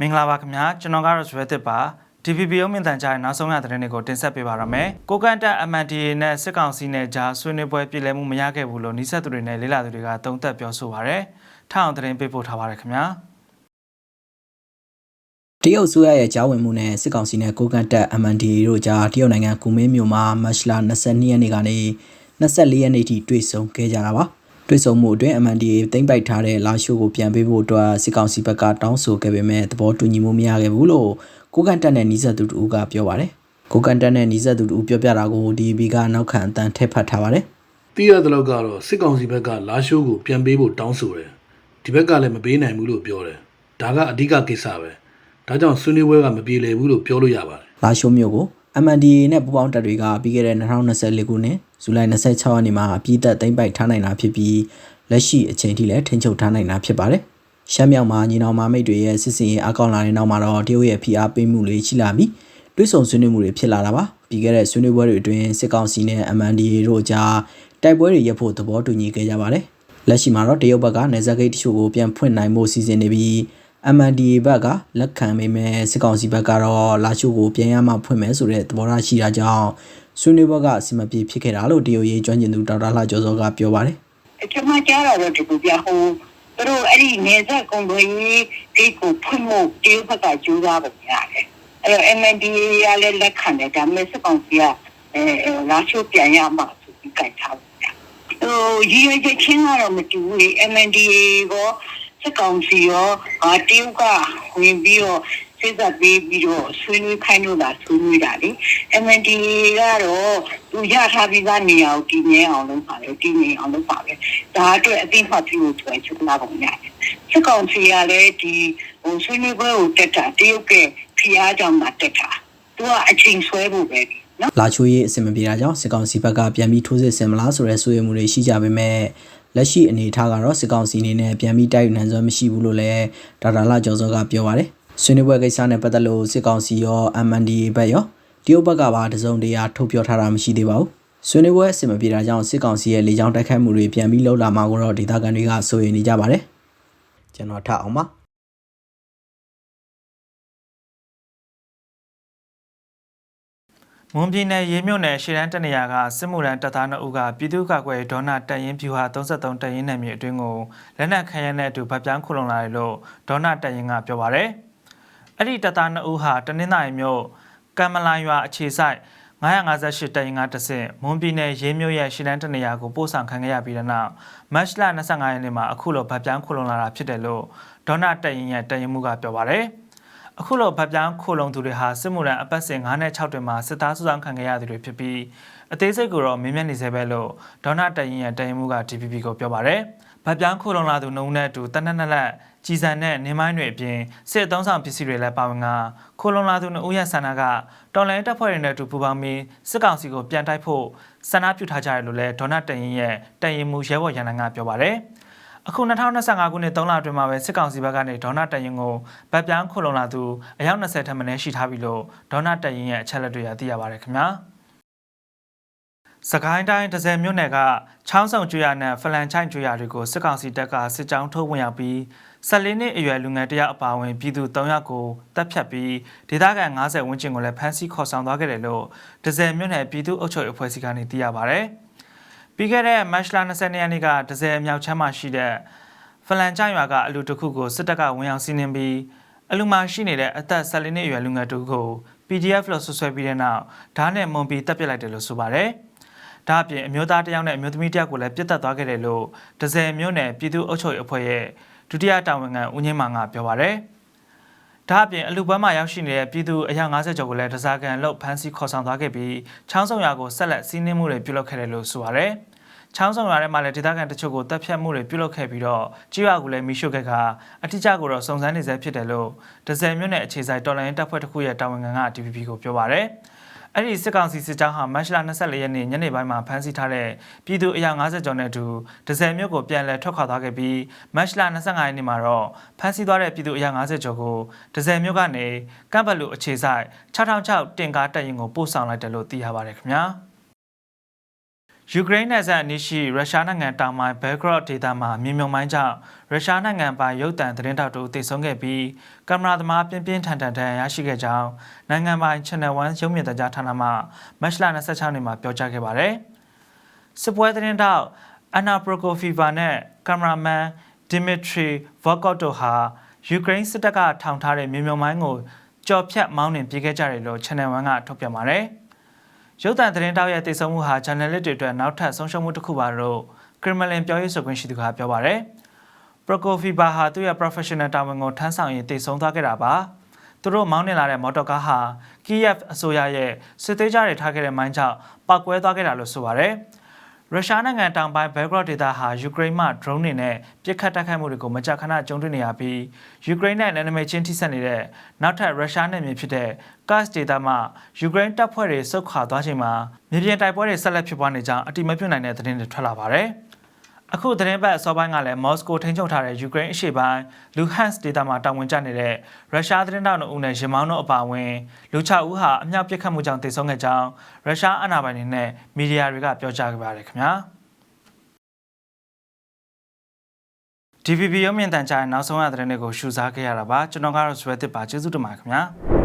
မင်္ဂလာပါခင်ဗျာကျွန်တော်ကတော့ရွှဲတစ်ပါ DVB ရုံးမြင့်တန်ကြားရဲ့နောက်ဆုံးရသတင်းတွေကိုတင်ဆက်ပေးပါရမယ်။ကိုကန့်တက် MNDA နဲ့စစ်ကောင်စီနဲ့ဂျာဆွေးနွေးပွဲပြည်လည်မှုမရခဲ့ဘူးလို့နှိဆက်သူတွေနဲ့လေးလာသူတွေကတုံ့သက်ပြောဆိုပါရယ်။ထအောင်သတင်းပေးပို့ထားပါရခင်ဗျာ။တရုတ်ဆိုရရဲ့ကြားဝင်မှုနဲ့စစ်ကောင်စီနဲ့ကိုကန့်တက် MNDA တို့ကြားတရုတ်နိုင်ငံကူမင်းမြို့မှာမတ်လ22ရက်နေ့ကနေ24ရက်နေ့ထိတွေ့ဆုံခဲ့ကြတာပါ တွေ့ဆုံမှုအတွင်း MNDA သိမ့်ပိုက်ထားတဲ့လာရှိုးကိုပြန်ပေးဖို့အတွက်စစ်ကောင်စီဘက်ကတောင်းဆိုခဲ့ပေမဲ့သဘောတူညီမှုမရခဲ့ဘူးလို့ကိုကန့်တက်နဲ့နီးစပ်သူတူကပြောပါတယ်ကိုကန့်တက်နဲ့နီးစပ်သူတူပြောပြတာကို DB ကနောက်ခံအတန်ထည့်ဖတ်ထားပါတယ်သိရတဲ့လောက်ကတော့စစ်ကောင်စီဘက်ကလာရှိုးကိုပြန်ပေးဖို့တောင်းဆိုတယ်ဒီဘက်ကလည်းမပေးနိုင်ဘူးလို့ပြောတယ်ဒါကအဓိကကိစ္စပဲဒါကြောင့်ဆွေးနွေးပွဲကမပြေလည်ဘူးလို့ပြောလို့ရပါတယ်လာရှိုးမြို့ကို MNDA နဲ့ပူးပေါင်းတပ်တွေကပြီးခဲ့တဲ့2024ခုနှစ်ဇူလိုင်26ရက်နေ့မှာအပြည့်သက်သိမ်းပိုက်ထားနိုင်တာဖြစ်ပြီးလက်ရှိအချိန်ထိလည်းထိန်းချုပ်ထားနိုင်တာဖြစ်ပါတယ်။ရှမ်းမြောက်မှာညီနောင်မမိတ်တွေရဲ့စစ်စင်ရေးအကောင့်လာတဲ့နောက်မှာတော့တရုတ်ရဲ့ဖိအားပေးမှုတွေရှိလာပြီးတွဲဆုံဆွေးနွေးမှုတွေဖြစ်လာတာပါ။ပြီးခဲ့တဲ့ဆွေးနွေးပွဲတွေအတွင်းစစ်ကောင်စီနဲ့ MNDA တို့ကြားတိုက်ပွဲတွေရပ်ဖို့သဘောတူညီခဲ့ကြပါတယ်။လက်ရှိမှာတော့တရုတ်ဘက်ကနေဇက်ဂိတ်တချို့ကိုပြန်ဖွင့်နိုင်ဖို့စီစဉ်နေပြီး MNDA ဘက်ကလက်ခံပေမဲ့စစ်ကောင်စီဘက်ကတော့လာချိုကိုပြန်ရမှဖွင့်မယ်ဆိုတဲ့သဘောထားရှိတာကြောင့်ဆွေးနွေးဘက်ကအစီအမပြေဖြစ်ခဲ့တာလို့တရုတ်ရေးကျွမ်းကျင်သူဒေါက်တာလှကျော်စောကပြောပါတယ်ကျွန်မကြားတာတော့ဒီလိုပြဟိုသူတို့အဲ့ဒီနေဆက်ကုံတွေဒီကိုဖွင့်ဖို့တရုတ်ဘက်ကကြိုးစားပုံရတယ်အဲ့တော့ MNDA ရလည်းလက်ခံတယ်ဒါပေမဲ့စစ်ကောင်စီကအဲလာချိုးပြန်ရမှာဆိုပြီးကြိုက်ထားတယ်ဟိုရည်ရွယ်ချက်ချင်းကတော့မတူဘူးလေ MNDA ကို စစ်ကောင်စီရောအာတရုတ်ကဝင်ပြီးတော့စစ်သက်ပြီးပြီးတော့ဆွေးနွေးခိုင်းလို့လာဆွေးနွေးတာလေ MNDA ကတော့သူရထားပြီးသားနေရာကိုတည်ငြိမ်အောင်လုပ်ပါလေတည်ငြိမ်အောင်လုပ်ပါပဲဒါအတွက်အသိမှတ်ပြုလို့ဆိုရင်ချုပ်လာပုံရတယ်စစ်ကောင်စီကလည်းဒီဟိုဆွေးနွေးပွဲကိုတက်တာတရုတ်ကဖိအားကြောင့်မှတက်တာသူကအချိန်ဆွဲဖို့ပဲနော်လာချိုရေးအစီအမပြေတာကြောင့်စစ်ကောင်စီဘက်ကပြန်ပြီးထိုးစစ်ဆင်မလားဆိုတဲ့ဆွေးနွေးမှုတွေရှိကြပေမဲ့ လက်ရှိအနေအထားကတော့စစ်ကောင်စီအနေနဲ့ပြန်ပြီးတိုက်ယူနိုင်စွမ်းမရှိဘူးလို့လည်းဒေါက်တာလှကျော်စောကပြောပါတယ်ဆွေးနွေးပွဲကိစ္စနဲ့ပတ်သက်လို့စစ်ကောင်စီရော MNDA ဘက်ရောတရုတ်ဘက်ကပါတစုံတရာထုတ်ပြောထားတာမရှိသေးပါဘူးဆွေးနွေးပွဲအစီအမပြေတာကြောင့်စစ်ကောင်စီရဲ့လေကြောင်းတိုက်ခိုက်မှုတွေပြန်ပြီးလှုပ်လာမှာကိုတော့ဒေသခံတွေကစိုးရိမ်နေကြပါတယ်ကျွန်တော်ထအောင်ပါ မွန်ပြည်နယ်ရေမြို့နယ်ရှေ့တန်းတနေရာကစစ်မှုရန်တပ်သား2ဦးကပြည်သူ့ကာကွယ်ဒေါနာတပ်ရင်းဖြူဟာ33တပ်ရင်းနယ်မြေအတွင်းကိုလက်နက်ခဲယမ်းနဲ့အတူဗတ်ပြောင်းခုလုံလာတယ်လို့ဒေါနာတပ်ရင်းကပြောပါရယ်။အဲ့ဒီတပ်သား2ဦးဟာတနင်္သာရီမြို့ကံမလာရွာအခြေဆိုင်958တပ်ရင်းကတဆင့်မွန်ပြည်နယ်ရေမြို့ရဲ့ရှေ့တန်းတနေရာကိုပို့ဆောင်ခံခဲ့ရပြီးတဲ့နောက်မတ်လ25ရက်နေ့မှာအခုလိုဗတ်ပြောင်းခုလုံလာတာဖြစ်တယ်လို့ဒေါနာတပ်ရင်းရဲ့တပ်ရင်းမှုကပြောပါရယ်။ အခုလိုဗတ်ပြောင်းခိုလုံသူတွေဟာစစ်မှုရန်အပတ်စဉ်9နဲ့6တွင်မှာစစ်သားစုဆောင်ခံခဲ့ရသူတွေဖြစ်ပြီးအသေးစိတ်ကိုတော့မင်းမြတ်နေစေပဲလို့ဒေါနာတရင်ရဲ့တရင်မှုက DPP ကိုပြောပါရယ်ဗတ်ပြောင်းခိုလုံလာသူနှုံနဲ့အတူတနက်နက်လက်ကြီးစံနဲ့နေမိုင်းတွေအပြင်စစ်အုံဆောင်ပစ္စည်းတွေလည်းပါဝင်ကခိုလုံလာသူနှုံရဲ့ဆန္ဒကတော်လိုင်းတပ်ဖွဲ့တွေနဲ့အတူပူးပေါင်းပြီးစစ်ကောင်စီကိုပြန်တိုက်ဖို့ဆန္ဒပြုထားကြတယ်လို့လည်းဒေါနာတရင်ရဲ့တရင်မှုရဲဘော်ရန်နိုင်ကပြောပါရယ် အခု2025ခုနှစ်3လအတွင်းမှာပဲစစ်ကောင်စီဘက်ကနေဒေါနာတရင်ကိုဗတ်ပြောင်းခုလုံလာသူအယောက်20ထက်မနည်းရှိထားပြီလို့ဒေါနာတရင်ရဲ့အချက်လက်တွေကသိရပါတယ်ခင်ဗျာစကိုင်းတိုင်းဒဇယ်မြို့နယ်ကချောင်းဆောင်ကျွော်နဲ့ဖလန်ချိုင်ကျွော်တွေကိုစစ်ကောင်စီတပ်ကစစ်ကြောင်းထုတ်ဝင်ရောက်ပြီး14နှစ်အရွယ်လူငယ်တယောက်အပါအဝင်ပြည်သူ3ယောက်ကိုတပ်ဖြတ်ပြီးဒေသခံ90ဝန်းကျင်ကိုလည်းဖမ်းဆီးခေါ်ဆောင်သွားခဲ့တယ်လို့ဒဇယ်မြို့နယ်ပြည်သူ့အုပ်ချုပ်ရေးအဖွဲ့စီကနေသိရပါတယ်။ ပြီးခဲ့တဲ့မတ်လ22ရက်နေ့ကဒဇယ်မြောက်ချမ်းမှာရှိတဲ့ဖလန်ချိုင်ရွာကအလူတစ်ခုကိုစစ်တပ်ကဝင်ရောက်စီးနင်းပြီးအလူမှာရှိနေတဲ့အသက်14နှစ်အရွယ်လူငယ်တူကို PDF လို့ဆွဆွဲပြီးတဲ့နောက်ဓာတ်နဲ့မွန်ပြီးတပ်ပစ်လိုက်တယ်လို့ဆိုပါတယ်။ဒါအပြင်အမျိုးသားတစ်ယောက်နဲ့အမျိုးသမီးတစ်ယောက်ကိုလည်းပြစ်တက်သွားခဲ့တယ်လို့ဒဇယ်မြို့နယ်ပြည်သူ့အုပ်ချုပ်ရေးအဖွဲ့ရဲ့ဒုတိယတာဝန်ခံဦးငင်းမောင်ကပြောပါတယ်။ ဒါအပြင်အလူပွဲမှာရောက်ရှိနေတဲ့ပြည်သူအယောက်90ကျော်ကိုလည်းတစားကန်လှုပ်ဖမ်းဆီးခေါ်ဆောင်သွားခဲ့ပြီးချောင်းဆောင်ရွာကိုဆက်လက်စီးနင်းမှုတွေပြုလုပ်ခဲ့တယ်လို့ဆိုပါတယ်။ချောင်းဆောင်ရွာထဲမှာလည်းဒေသခံတချို့ကိုတပ်ဖြတ်မှုတွေပြုလုပ်ခဲ့ပြီးတော့ကြေးရွာကိုလည်းမိရှုခဲ့ကအတိအကျကိုတော့စုံစမ်းနေဆဲဖြစ်တယ်လို့ဒဇယ်မြို့နယ်အခြေစိုက်တော်လိုင်းတပ်ဖွဲ့တစ်ခုရဲ့တာဝန်ခံက DPP ကိုပြောပါရယ်။ အဲ့ဒီစစ်ကောင်စီစစ်ကြောင်းဟာမတ်လ24ရက်နေ့ညနေပိုင်းမှာဖမ်းဆီးထားတဲ့ပြည်သူအယောက်90ကျော်နဲ့အတူဒဇယ်မြို့ကိုပြန်လည်ထွက်ခွာသွားခဲ့ပြီးမတ်လ25ရက်နေ့မှာတော့ဖမ်းဆီးသွားတဲ့ပြည်သူအယောက်90ကျော်ကိုဒဇယ်မြို့ကနေကမ်ဘတ်လူအခြေဆိုင်6006တင်ကားတပ်ရင်ကိုပို့ဆောင်လိုက်တယ်လို့သိရပါတယ်ခင်ဗျာ။ ယူကရိန်းနယ်စပ်အနီးရှိရုရှားနိုင်ငံတောင်ပိုင်းဘဲဂရော့ဒေသမှာမြေမြုံမိုင်းကြောင့်ရုရှားနိုင်ငံပိုင်ရုပ်သံသတင်းတောက်တို့တိုက်ဆုံခဲ့ပြီးကင်မရာသမားပြင်းပြင်းထန်ထန်ဒဏ်ရာရရှိခဲ့ကြောင်းနိုင်ငံပိုင် Channel 1ရုပ်မြင်သံကြားဌာနမှမတ်လ26ရက်နေ့မှာပြောကြားခဲ့ပါတယ်။စစ်ပွဲသတင်းတောက်အနာပရိုကိုဖီဗာနဲ့ကင်မရာမန်ဒီမီထရီဗော့ကော့တို့ဟာယူကရိန်းစစ်တပ်ကထောင်ထားတဲ့မြေမြုံမိုင်းကိုကြော်ဖြတ်မောင်းနှင်ပြေးခဲ့ကြတယ်လို့ Channel 1ကထုတ်ပြန်ပါတယ်။ ရုပ်သံသတင်းတောက်ရဲ့တည်ဆုံမှုဟာ journalist တွေအတွက်နောက်ထပ်ဆုံးရှုံးမှုတစ်ခုပါလို့ Kremlin ပြောရေးဆိုခွင့်ရှိသူကပြောပါရယ်။ Prokofiev ဟာသူ့ရဲ့ professional တာဝန်ကိုထမ်းဆောင်ရင်းတည်ဆုံသွားခဲ့တာပါ။သူတို့မောင်းနှင်လာတဲ့မော်တော်ကားဟာ Kiev အစိုးရရဲ့စစ်သေးကြတွေထားခဲ့တဲ့မိုင်းကြောင့်ပောက်ကွဲသွားခဲ့တာလို့ဆိုပါရယ်။ ရုရှားနိုင်ငံတောင်ပိုင်းဘဲဂရော့ဒေသဟာယူကရိန်းမှ drone တွေနဲ့ပစ်ခတ်တိုက်ခိုက်မှုတွေကိုမကြာခဏကြုံတွေ့နေရပြီးယူကရိန်းနဲ့နယ်နိမိတ်ချင်းထိစပ်နေတဲ့နောက်ထပ်ရုရှားနယ်မြေဖြစ်တဲ့ Kursk ဒေသမှာယူကရိန်းတပ်ဖွဲ့တွေစုခွာသွားချိန်မှာမြေပြင်တိုက်ပွဲတွေဆက်လက်ဖြစ်ပွားနေကြောင်းအတိမပြုတ်နိုင်တဲ့သတင်းတွေထွက်လာပါတယ်။ အခုသတင်းပတ်အစောပိုင်းကလည်းမော်စကိုထိန်းချုပ်ထားတဲ့ယူကရိန်းအရှေ့ပိုင်းလူဟန့်စ်ဒေသမှာတာဝန်ကျနေတဲ့ရုရှားသတင်းတောက်နှုတ်ဦးနဲ့ရင်မောင်းတို့အပါအဝင်လူ6ဦးဟာအမြောက်ပစ်ခတ်မှုကြောင့်တိုက်ဆုံခဲ့ကြောင်းရုရှားအာဏာပိုင်တွေနဲ့မီဒီယာတွေကပြောကြားခဲ့ပါတယ်ခင်ဗျာ။ DVB ရုပ်မြင်သံကြားရဲ့နောက်ဆုံးရသတင်းတွေကိုရှုစားခဲ့ရတာပါကျွန်တော်ကတော့ဇွဲတစ်ပါကျေးဇူးတင်ပါတယ်ခင်ဗျာ